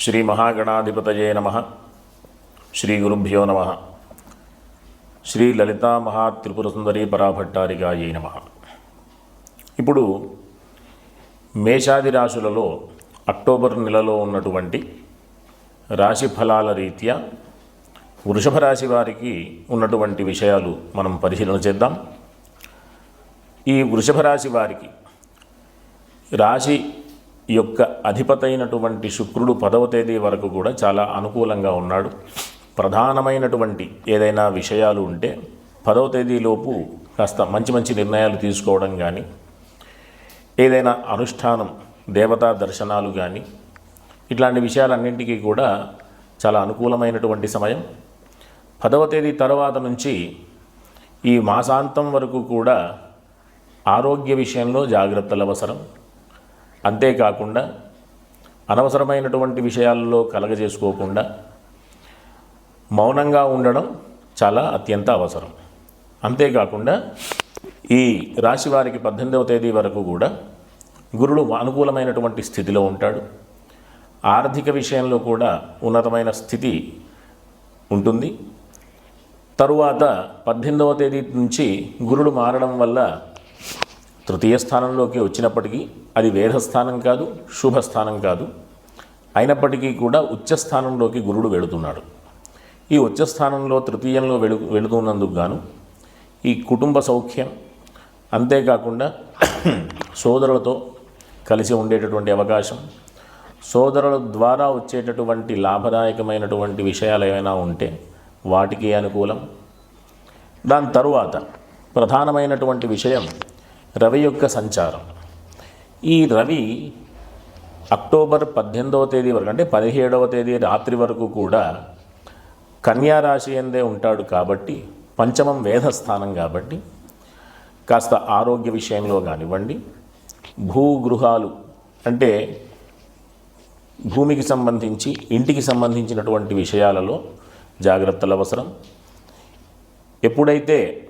శ్రీ మహాగణాధిపతయే నమ. శ్రీ గురుభ్యో నమ. శ్రీ లలితా మహాత్రిపుర సుందరి పరాభట్టారికాయే నమ. ఇప్పుడు మేషాది రాశులలో అక్టోబర్ నెలలో ఉన్నటువంటి రాశి ఫలాల రీత్యా వృషభ రాశి వారికి ఉన్నటువంటి విషయాలు మనం పరిశీలన చేద్దాం. ఈ వృషభ రాశి వారికి రాశి యొక్క అధిపతైనటువంటి శుక్రుడు పదవ తేదీ వరకు కూడా చాలా అనుకూలంగా ఉన్నాడు. ప్రధానమైనటువంటి ఏదైనా విషయాలు ఉంటే పదవ తేదీలోపు కాస్త మంచి మంచి నిర్ణయాలు తీసుకోవడం కానీ ఏదైనా అనుష్ఠానం దేవతా దర్శనాలు కానీ ఇట్లాంటి విషయాలన్నింటికీ కూడా చాలా అనుకూలమైనటువంటి సమయం. పదవ తేదీ తర్వాత నుంచి ఈ మాసాంతం వరకు కూడా ఆరోగ్య విషయంలో జాగ్రత్తలు అవసరం. అంతేకాకుండా అనవసరమైనటువంటి విషయాల్లో కలగజేసుకోకుండా మౌనంగా ఉండడం చాలా అత్యంత అవసరం. అంతేకాకుండా ఈ రాశి వారికి పద్దెనిమిదవ తేదీ వరకు కూడా గురుడు అనుకూలమైనటువంటి స్థితిలో ఉంటాడు. ఆర్థిక విషయంలో కూడా ఉన్నతమైన స్థితి ఉంటుంది. తరువాత పద్దెనిమిదవ తేదీ నుంచి గురుడు మారడం వల్ల తృతీయ స్థానంలోకి వచ్చినప్పటికీ అది వేధస్థానం కాదు శుభస్థానం కాదు. అయినప్పటికీ కూడా ఉచ్చస్థానంలోకి గురుడు వెళుతున్నాడు. ఈ ఉచ్చస్థానంలో తృతీయంలో వెళు వెళుతున్నందుకు గాను ఈ కుటుంబ సౌఖ్యం అంతేకాకుండా సోదరులతో కలిసి ఉండేటటువంటి అవకాశం సోదరుల ద్వారా వచ్చేటటువంటి లాభదాయకమైనటువంటి విషయాలు ఏమైనా ఉంటే వాటికి అనుకూలం. దాని తరువాత ప్రధానమైనటువంటి విషయం రవి యొక్క సంచారం. ఈ రవి అక్టోబర్ పద్దెనిమిదవ తేదీ వరకు అంటే పదిహేడవ తేదీ రాత్రి వరకు కూడా కన్యా రాశి ఎందే ఉంటాడు కాబట్టి పంచమం వేధస్థానం కాబట్టి కాస్త ఆరోగ్య విషయంలో కానివ్వండి భూగృహాలు అంటే భూమికి సంబంధించి ఇంటికి సంబంధించినటువంటి విషయాలలో జాగ్రత్తలు అవసరం. ఎప్పుడైతే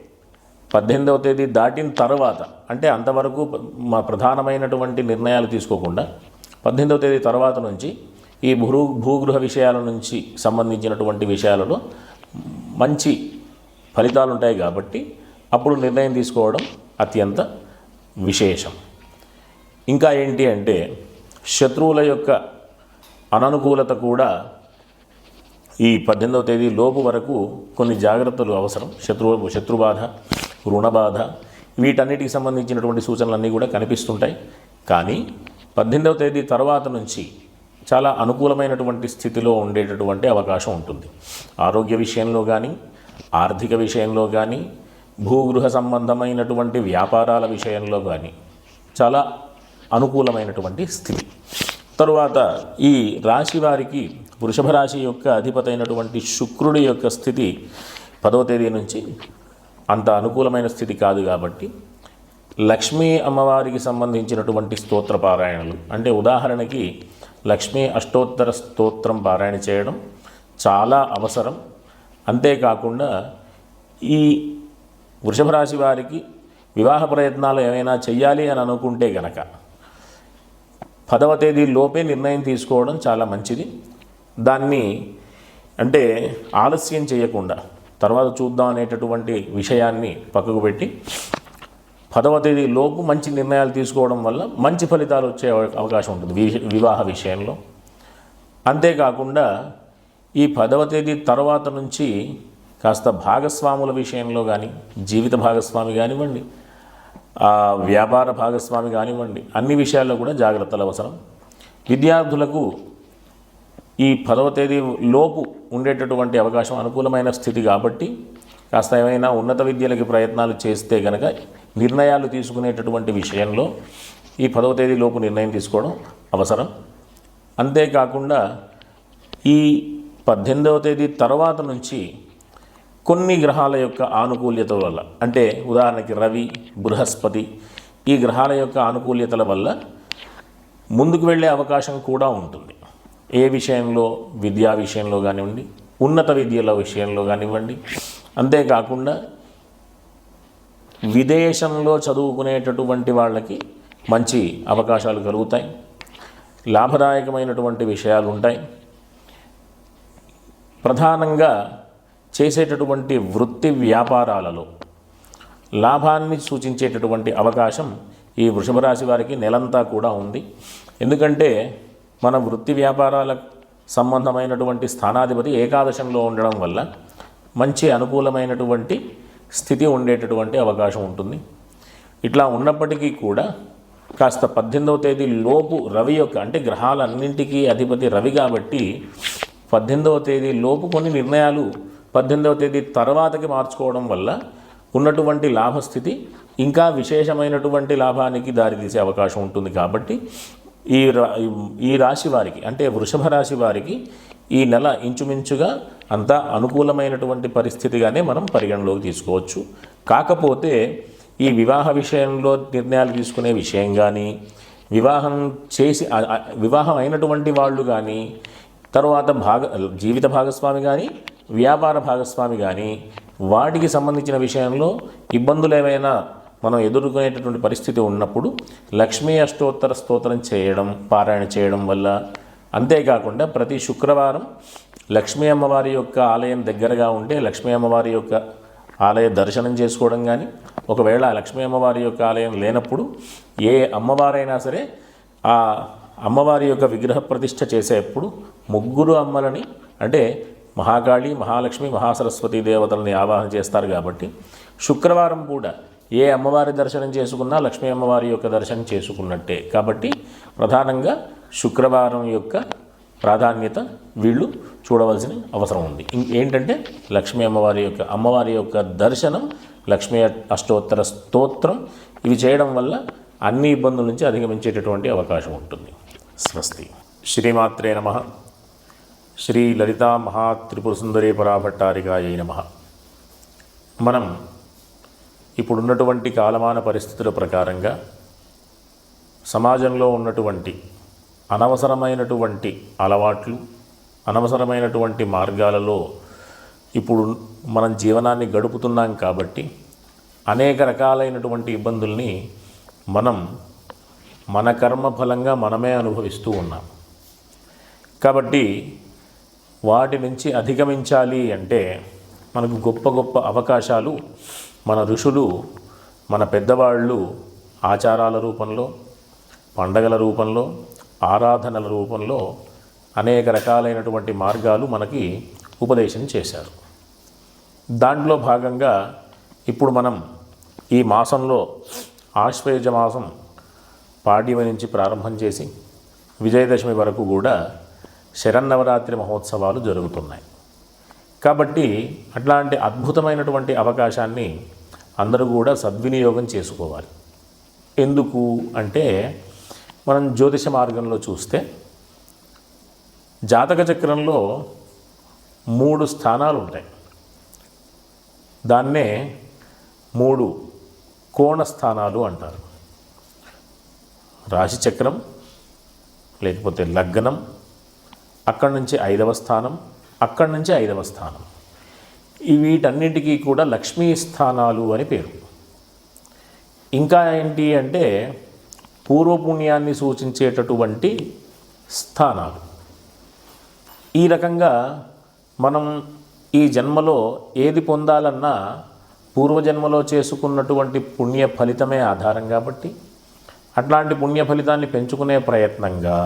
పద్దెనిమిదవ తేదీ దాటిన తర్వాత అంటే అంతవరకు మా ప్రధానమైనటువంటి నిర్ణయాలు తీసుకోకుండా పద్దెనిమిదవ తేదీ తర్వాత నుంచి ఈ భూ భూగృహ విషయాల నుంచి సంబంధించినటువంటి విషయాలలో మంచి ఫలితాలు ఉంటాయి కాబట్టి అప్పుడు నిర్ణయం తీసుకోవడం అత్యంత విశేషం. ఇంకా ఏంటి అంటే శత్రువుల యొక్క అననుకూలత కూడా ఈ పద్దెనిమిదవ తేదీ లోపు వరకు కొన్ని జాగ్రత్తలు అవసరం. శత్రువు శత్రుబాధ రుణబాధ వీటన్నిటికి సంబంధించినటువంటి సూచనలన్నీ కూడా కనిపిస్తుంటాయి. కానీ పద్దెనిమిదవ తేదీ తర్వాత నుంచి చాలా అనుకూలమైనటువంటి స్థితిలో ఉండేటటువంటి అవకాశం ఉంటుంది. ఆరోగ్య విషయంలో కానీ ఆర్థిక విషయంలో కానీ భూగృహ సంబంధమైనటువంటి వ్యాపారాల విషయంలో కానీ చాలా అనుకూలమైనటువంటి స్థితి. తరువాత ఈ రాశి వారికి వృషభ రాశి యొక్క అధిపతైనటువంటి శుక్రుడి యొక్క స్థితి పదవ తేదీ నుంచి అంత అనుకూలమైన స్థితి కాదు కాబట్టి లక్ష్మీ అమ్మవారికి సంబంధించినటువంటి స్తోత్ర పారాయణలు. అంటే ఉదాహరణకి లక్ష్మీ అష్టోత్తర స్తోత్రం పారాయణ చేయడం చాలా అవసరం. అంతేకాకుండా ఈ వృషభ రాశి వారికి వివాహ ప్రయత్నాలు ఏమైనా చెయ్యాలి అని అనుకుంటే గనక పదవ తేదీ లోపే నిర్ణయం తీసుకోవడం చాలా మంచిది. దాన్ని అంటే ఆలస్యం చేయకుండా తర్వాత చూద్దాం అనేటటువంటి విషయాన్ని పక్కకు పెట్టి పదవ తేదీ లోపు మంచి నిర్ణయాలు తీసుకోవడం వల్ల మంచి ఫలితాలు వచ్చే అవకాశం ఉంటుంది. వివాహ విషయంలో. అంతేకాకుండా ఈ పదవ తేదీ తర్వాత నుంచి కాస్త భాగస్వాముల విషయంలో కానీ జీవిత భాగస్వామి కానివ్వండి వ్యాపార భాగస్వామి కానివ్వండి అన్ని విషయాల్లో కూడా జాగ్రత్తలు అవసరం. విద్యార్థులకు ఈ పదవ తేదీ లోపు ఉండేటటువంటి అవకాశం అనుకూలమైన స్థితి కాబట్టి కాస్త ఏమైనా ఉన్నత విద్యలకి ప్రయత్నాలు చేస్తే కనుక నిర్ణయాలు తీసుకునేటటువంటి విషయంలో ఈ పదవ తేదీ లోపు నిర్ణయం తీసుకోవడం అవసరం. అంతేకాకుండా ఈ పద్దెనిమిదవ తేదీ తర్వాత నుంచి కొన్ని గ్రహాల యొక్క ఆనుకూల్యత వల్ల అంటే ఉదాహరణకి రవి బృహస్పతి ఈ గ్రహాల యొక్క ఆనుకూల్యతల వల్ల ముందుకు వెళ్ళే అవకాశం కూడా ఉంటుంది. ఏ విషయంలో విద్యా విషయంలో కానివ్వండి ఉన్నత విద్యల విషయంలో కానివ్వండి అంతేకాకుండా విదేశంలో చదువుకునేటటువంటి వాళ్ళకి మంచి అవకాశాలు కలుగుతాయి లాభదాయకమైనటువంటి విషయాలు ఉంటాయి. ప్రధానంగా చేసేటటువంటి వృత్తి వ్యాపారాలలో లాభాన్ని సూచించేటటువంటి అవకాశం ఈ వృషభ రాశి వారికి నెలంతా కూడా ఉంది. ఎందుకంటే మన వృత్తి వ్యాపారాల సంబంధమైనటువంటి స్థానాధిపతి ఏకాదశంలో ఉండడం వల్ల మంచి అనుకూలమైనటువంటి స్థితి ఉండేటటువంటి అవకాశం ఉంటుంది. ఇట్లా ఉన్నప్పటికీ కూడా కాస్త పద్దెనిమిదవ తేదీ లోపు రవి యొక్క అంటే గ్రహాలన్నింటికీ అధిపతి రవి కాబట్టి పద్దెనిమిదవ తేదీ లోపు కొన్ని నిర్ణయాలు పద్దెనిమిదవ తేదీ తర్వాతకి మార్చుకోవడం వల్ల ఉన్నటువంటి లాభస్థితి ఇంకా విశేషమైనటువంటి లాభానికి దారితీసే అవకాశం ఉంటుంది కాబట్టి ఈ ఈ రాశి వారికి అంటే వృషభ రాశి వారికి ఈ నెల ఇంచుమించుగా అంతా అనుకూలమైనటువంటి పరిస్థితిగానే మనం పరిగణలోకి తీసుకోవచ్చు. కాకపోతే ఈ వివాహ విషయంలో నిర్ణయాలు తీసుకునే విషయం కానీ వివాహం చేసి వివాహం అయినటువంటి వాళ్ళు కానీ తర్వాత భాగ జీవిత భాగస్వామి కానీ వ్యాపార భాగస్వామి కానీ వాటికి సంబంధించిన విషయంలో ఇబ్బందులు ఏమైనా మనం ఎదుర్కొనేటటువంటి పరిస్థితి ఉన్నప్పుడు లక్ష్మీ అష్టోత్తర స్తోత్రం చేయడం పారాయణ చేయడం వల్ల అంతేకాకుండా ప్రతి శుక్రవారం లక్ష్మీ అమ్మవారి యొక్క ఆలయం దగ్గరగా ఉంటే లక్ష్మీ అమ్మవారి యొక్క ఆలయ దర్శనం చేసుకోవడం కానీ ఒకవేళ లక్ష్మీ అమ్మవారి యొక్క ఆలయం లేనప్పుడు ఏ అమ్మవారైనా సరే ఆ అమ్మవారి యొక్క విగ్రహ ప్రతిష్ఠ చేసేప్పుడు ముగ్గురు అమ్మలని అంటే మహాకాళి మహాలక్ష్మి మహాసరస్వతి దేవతలని ఆవాహన చేస్తారు కాబట్టి శుక్రవారం కూడా ఏ అమ్మవారి దర్శనం చేసుకున్నా లక్ష్మీ అమ్మవారి యొక్క దర్శనం చేసుకున్నట్టే. కాబట్టి ప్రధానంగా శుక్రవారం యొక్క ప్రాధాన్యత వీళ్ళు చూడవలసిన అవసరం ఉంది. ఏంటంటే లక్ష్మీ అమ్మవారి యొక్క అమ్మవారి యొక్క దర్శనం లక్ష్మీ అష్టోత్తర స్తోత్రం ఇవి చేయడం వల్ల అన్ని ఇబ్బందుల నుంచి అధిగమించేటటువంటి అవకాశం ఉంటుంది. స్వస్తి. శ్రీమాత్రే నమ. శ్రీ లలితా మహా త్రిపుర సుందరీ పరాభట్టారికాయ నమ. మనం ఇప్పుడున్నటువంటి కాలమాన పరిస్థితుల ప్రకారంగా సమాజంలో ఉన్నటువంటి అనవసరమైనటువంటి అలవాట్లు అనవసరమైనటువంటి మార్గాలలో ఇప్పుడు మనం జీవనాన్ని గడుపుతున్నాం కాబట్టి అనేక రకాలైనటువంటి ఇబ్బందుల్ని మనం మన కర్మ ఫలంగా మనమే అనుభవిస్తూ ఉన్నాం. కాబట్టి వాటి నుంచి అధిగమించాలి అంటే మనకు గొప్ప గొప్ప అవకాశాలు మన ఋషులు మన పెద్దవాళ్ళు ఆచారాల రూపంలో పండగల రూపంలో ఆరాధనల రూపంలో అనేక రకాలైనటువంటి మార్గాలు మనకి ఉపదేశం చేశారు. దాంట్లో భాగంగా ఇప్పుడు మనం ఈ మాసంలో ఆశ్వేజ మాసం పాడ్యమి నుంచి ప్రారంభం చేసి విజయదశమి వరకు కూడా శరన్నవరాత్రి మహోత్సవాలు జరుగుతున్నాయి. కాబట్టి అట్లాంటి అద్భుతమైనటువంటి అవకాశాన్ని అందరూ కూడా సద్వినియోగం చేసుకోవాలి. ఎందుకు అంటే మనం జ్యోతిష మార్గంలో చూస్తే జాతక చక్రంలో మూడు స్థానాలు ఉంటాయి. దాన్నే మూడు కోణ స్థానాలు అంటారు. రాశి చక్రం లేకపోతే లగ్నం అక్కడి నుంచి ఐదవ స్థానం అక్కడి నుంచి ఐదవ స్థానం. వీటన్నిటికీ కూడా లక్ష్మీ స్థానాలు అని పేరు. ఇంకా ఏంటి అంటే పూర్వపుణ్యాన్ని సూచించేటటువంటి స్థానాలు. ఈ రకంగా మనం ఈ జన్మలో ఏది పొందాలన్నా పూర్వజన్మలో చేసుకున్నటువంటి పుణ్య ఫలితమే ఆధారం కాబట్టి అట్లాంటి పుణ్య ఫలితాన్ని పెంచుకునే ప్రయత్నంగా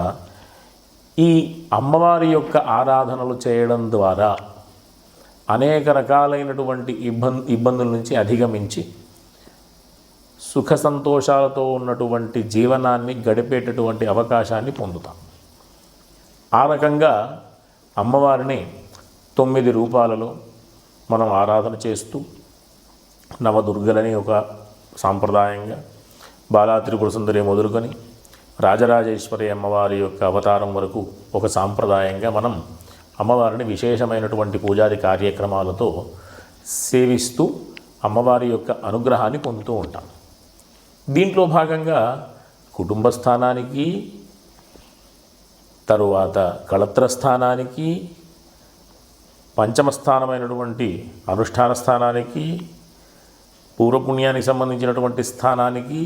ఈ అమ్మవారి యొక్క ఆరాధనలు చేయడం ద్వారా అనేక రకాలైనటువంటి ఇబ్బంది ఇబ్బందుల నుంచి అధిగమించి సుఖ సంతోషాలతో ఉన్నటువంటి జీవనాన్ని గడిపేటటువంటి అవకాశాన్ని పొందుతాం. ఆ రకంగా అమ్మవారిని తొమ్మిది రూపాలలో మనం ఆరాధన చేస్తూ నవదుర్గలని ఒక సాంప్రదాయంగా బాలా త్రిపుర సుందరి మొదలుకొని రాజరాజేశ్వరి అమ్మవారి యొక్క అవతారం వరకు ఒక సాంప్రదాయంగా మనం అమ్మవారిని విశేషమైనటువంటి పూజాది కార్యక్రమాలతో సేవిస్తూ అమ్మవారి యొక్క అనుగ్రహాన్ని పొందుతూ ఉంటాం. దీంట్లో భాగంగా కుటుంబ స్థానానికి తరువాత కళత్ర స్థానానికి పంచమ స్థానమైనటువంటి అనుష్ఠాన స్థానానికి పూర్వపుణ్యానికి సంబంధించినటువంటి స్థానానికి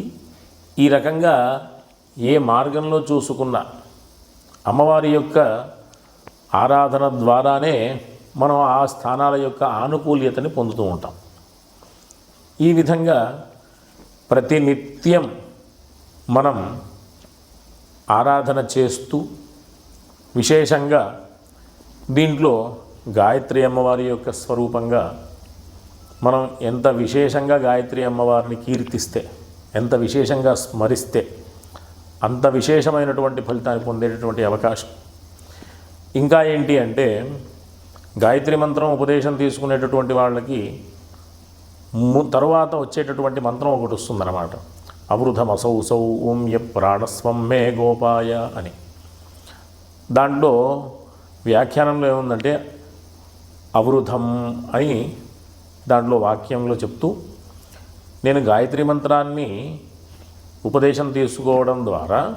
ఈ రకంగా ఏ మార్గంలో చూసుకున్నా అమ్మవారి యొక్క ఆరాధన ద్వారానే మనం ఆ స్థానాల యొక్క ఆనుకూల్యతని పొందుతూ ఉంటాం. ఈ విధంగా ప్రతినిత్యం మనం ఆరాధన చేస్తూ విశేషంగా దీంట్లో గాయత్రి అమ్మవారి యొక్క స్వరూపంగా మనం ఎంత విశేషంగా గాయత్రి అమ్మవారిని కీర్తిస్తే ఎంత విశేషంగా స్మరిస్తే అంత విశేషమైనటువంటి ఫలితాన్ని పొందేటటువంటి అవకాశం. ఇంకా ఏంటి అంటే గాయత్రి మంత్రం ఉపదేశం తీసుకునేటటువంటి వాళ్ళకి తర్వాత తరువాత వచ్చేటటువంటి మంత్రం ఒకటి వస్తుందన్నమాట. అవృధమసౌ సౌ ఓం య ప్రాణస్వం మే గోపాయ అని. దాంట్లో వ్యాఖ్యానంలో ఏముందంటే అవృధం అని దాంట్లో వాక్యంలో చెప్తూ నేను గాయత్రి మంత్రాన్ని ఉపదేశం తీసుకోవడం ద్వారా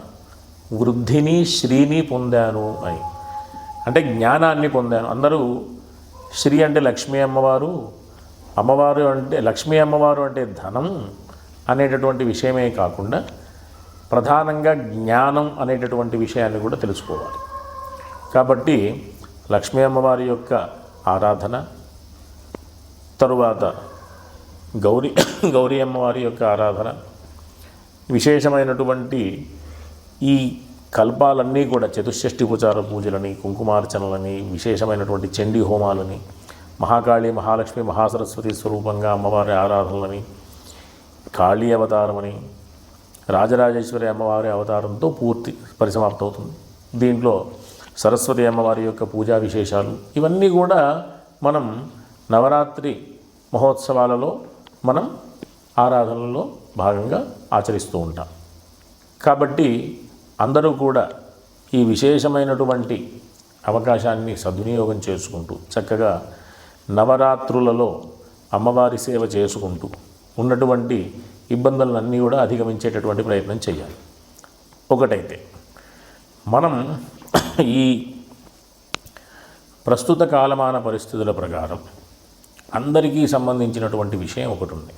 వృద్ధిని శ్రీని పొందాను అని. అంటే జ్ఞానాన్ని పొందాను. అందరూ శ్రీ అంటే లక్ష్మీ అమ్మవారు అమ్మవారు అంటే లక్ష్మీ అమ్మవారు అంటే ధనం అనేటటువంటి విషయమే కాకుండా ప్రధానంగా జ్ఞానం అనేటటువంటి విషయాన్ని కూడా తెలుసుకోవాలి. కాబట్టి లక్ష్మీ అమ్మవారి యొక్క ఆరాధన తరువాత గౌరీ గౌరీ అమ్మవారి యొక్క ఆరాధన విశేషమైనటువంటి ఈ కల్పాలన్నీ కూడా చతుషష్ఠి ఉపచార పూజలని కుంకుమార్చనలని విశేషమైనటువంటి చండీ హోమాలని మహాకాళి మహాలక్ష్మి మహాసరస్వతి స్వరూపంగా అమ్మవారి ఆరాధనలని కాళీ అవతారమని రాజరాజేశ్వరి అమ్మవారి అవతారంతో పూర్తి పరిసమాప్తవుతుంది దీంట్లో సరస్వతి అమ్మవారి యొక్క పూజా విశేషాలు ఇవన్నీ కూడా మనం నవరాత్రి మహోత్సవాలలో మనం ఆరాధనలో భాగంగా ఆచరిస్తూ ఉంటాం. కాబట్టి అందరూ కూడా ఈ విశేషమైనటువంటి అవకాశాన్ని సద్వినియోగం చేసుకుంటూ చక్కగా నవరాత్రులలో అమ్మవారి సేవ చేసుకుంటూ ఉన్నటువంటి ఇబ్బందులన్నీ కూడా అధిగమించేటటువంటి ప్రయత్నం చేయాలి. ఒకటైతే మనం ఈ ప్రస్తుత కాలమాన పరిస్థితుల ప్రకారం అందరికీ సంబంధించినటువంటి విషయం ఒకటి ఉంది.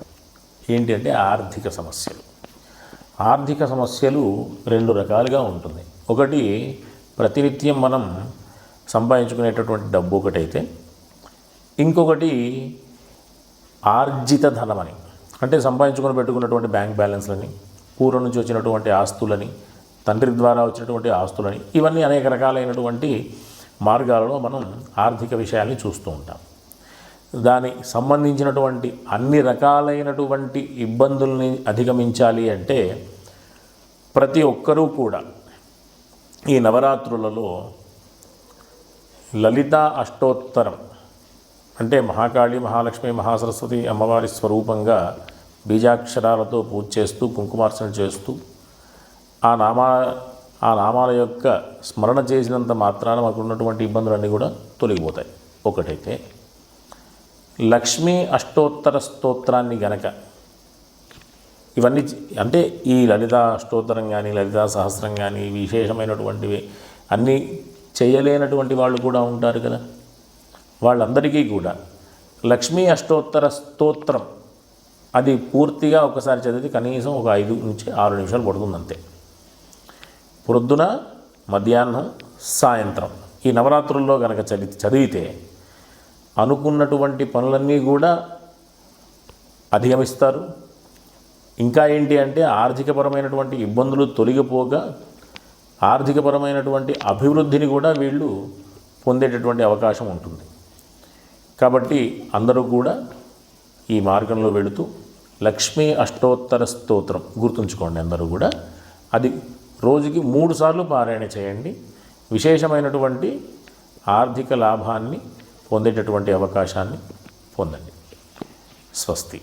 ఏంటి అంటే ఆర్థిక సమస్యలు. ఆర్థిక సమస్యలు రెండు రకాలుగా ఉంటుంది. ఒకటి ప్రతినిత్యం మనం సంపాదించుకునేటటువంటి డబ్బు ఒకటైతే ఇంకొకటి ఆర్జిత ధనమని అంటే సంపాదించుకొని పెట్టుకున్నటువంటి బ్యాంక్ బ్యాలెన్స్లని పూర్వం నుంచి వచ్చినటువంటి ఆస్తులని తండ్రి ద్వారా వచ్చినటువంటి ఆస్తులని ఇవన్నీ అనేక రకాలైనటువంటి మార్గాలలో మనం ఆర్థిక విషయాల్ని చూస్తూ ఉంటాం. దానికి సంబంధించినటువంటి అన్ని రకాలైనటువంటి ఇబ్బందుల్ని అధిగమించాలి అంటే ప్రతి ఒక్కరూ కూడా ఈ నవరాత్రులలో లలిత అష్టోత్తరం అంటే మహాకాళి మహాలక్ష్మి మహాసరస్వతి అమ్మవారి స్వరూపంగా బీజాక్షరాలతో పూజ చేస్తూ కుంకుమార్చన చేస్తూ ఆ నామా ఆ నామాల యొక్క స్మరణ చేసినంత మాత్రాన మాకు ఉన్నటువంటి ఇబ్బందులన్నీ కూడా తొలగిపోతాయి. ఒకటైతే లక్ష్మీ అష్టోత్తర స్తోత్రాన్ని గనక. ఇవన్నీ అంటే ఈ లలిత అష్టోత్తరం కానీ లలిత సహస్రం కానీ విశేషమైనటువంటివి అన్నీ చేయలేనటువంటి వాళ్ళు కూడా ఉంటారు కదా. వాళ్ళందరికీ కూడా లక్ష్మీ అష్టోత్తర స్తోత్రం అది పూర్తిగా ఒకసారి చదివితే కనీసం ఒక ఐదు నుంచి ఆరు నిమిషాలు పడుతుంది అంతే ప్రొద్దున మధ్యాహ్నం సాయంత్రం ఈ నవరాత్రుల్లో కనుక చదివి చదివితే అనుకున్నటువంటి పనులన్నీ కూడా అధిగమిస్తారు. ఇంకా ఏంటి అంటే ఆర్థికపరమైనటువంటి ఇబ్బందులు తొలగిపోగా ఆర్థికపరమైనటువంటి అభివృద్ధిని కూడా వీళ్ళు పొందేటటువంటి అవకాశం ఉంటుంది. కాబట్టి అందరూ కూడా ఈ మార్గంలో వెళుతూ లక్ష్మీ అష్టోత్తర స్తోత్రం గుర్తుంచుకోండి అందరూ కూడా. అది రోజుకి మూడు సార్లు పారాయణ చేయండి. విశేషమైనటువంటి ఆర్థిక లాభాన్ని పొందేటటువంటి అవకాశాన్ని పొందండి. స్వస్తి.